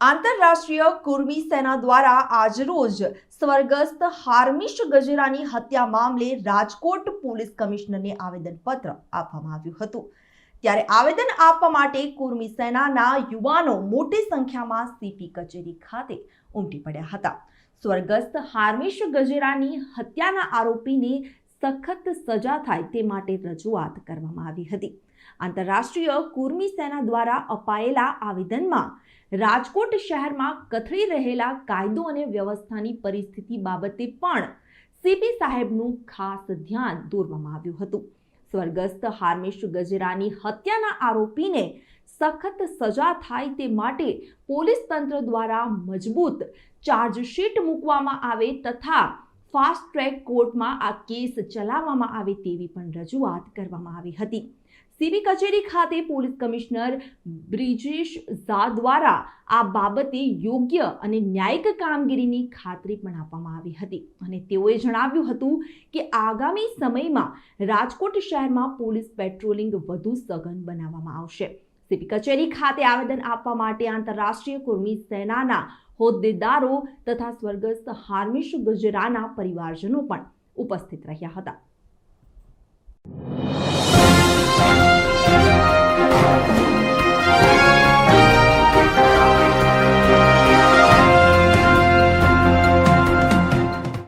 આંતરરાષ્ટ્રીય કુર્મી સેના દ્વારા આજરોજ સ્વર્ગસ્થ હાર્મિશ ગજેરાની હત્યા મામલે રાજકોટ પોલીસ કમિશનરને આવેદનપત્ર આપવામાં આવ્યું હતું. ત્યારે આવેદન આપવા માટે કુર્મી સેનાના યુવાનો મોટી સંખ્યામાં સીપી કચેરી ખાતે ઉમટી પડ્યા હતા. સ્વર્ગસ્થ હાર્મિશ ગજેરાની હત્યાના આરોપીને સખત સજા થાય તે માટે રજૂઆત કરવામાં આવી હતી. આંતરરાષ્ટ્રીય કુર્મી સેના દ્વારા અપાયેલા આવેદનમાં રાજકોટ શહેરમાં કથળી રહેલા કાયદો અને વ્યવસ્થાની પરિસ્થિતિ બાબતે પણ સીપી સાહેબનું ખાસ ધ્યાન દોરવામાં આવ્યું હતું. સ્વર્ગસ્થ હાર્મેશ ગજેરાની હત્યાના આરોપીને સખત સજા થાય તે માટે પોલીસ તંત્ર દ્વારા મજબૂત ચાર્જશીટ મૂકવામાં આવે તથા ફાસ્ટ ટ્રેક કોર્ટમાં આ કેસ ચલાવવામાં આવે તેવી પણ રજૂઆત કરવામાં આવી હતી. સીબી કચેરી ખાતે પોલીસ કમિશનર બ્રિજેશ ઝા દ્વારા આ બાબતે યોગ્ય અને ન્યાયિક કામગીરીની ખાતરી પણ આપવામાં આવી હતી અને તેઓએ જણાવ્યું હતું કે આગામી સમયમાં રાજકોટ શહેરમાં પોલીસ પેટ્રોલિંગ વધુ સઘન બનાવવામાં આવશે. સીપી કચેરી ખાતે આવેદન આપવા માટે આંતરરાષ્ટ્રીય કુર્મી સેનાના હોદ્દેદારો તથા સ્વર્ગસ્થ હાર્મિશ ગુજરાના પરિવારજનો પણ ઉપસ્થિત રહ્યા હતા.